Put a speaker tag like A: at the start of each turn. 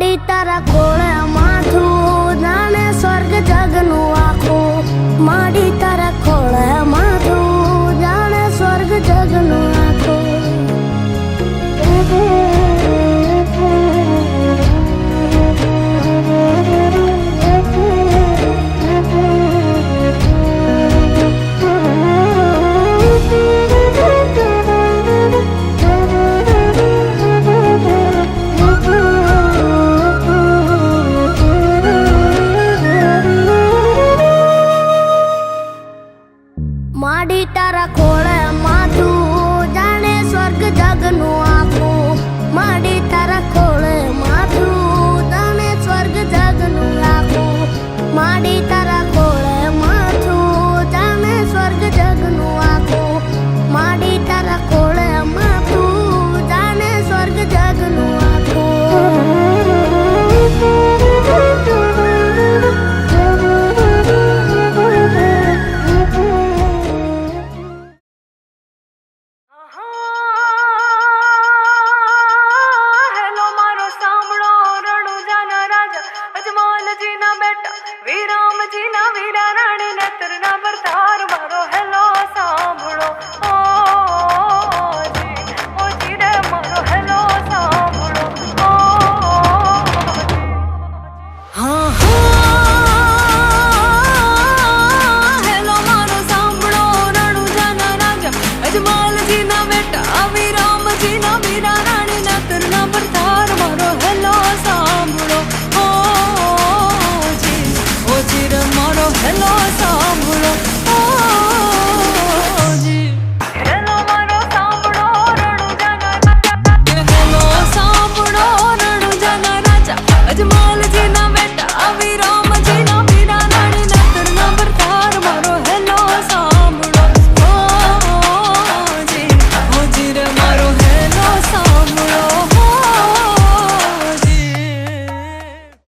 A: பாடி தர கோலமா? માડી તારા ખોળે માથું જાણે સ્વર્ગ જગનું
B: விடா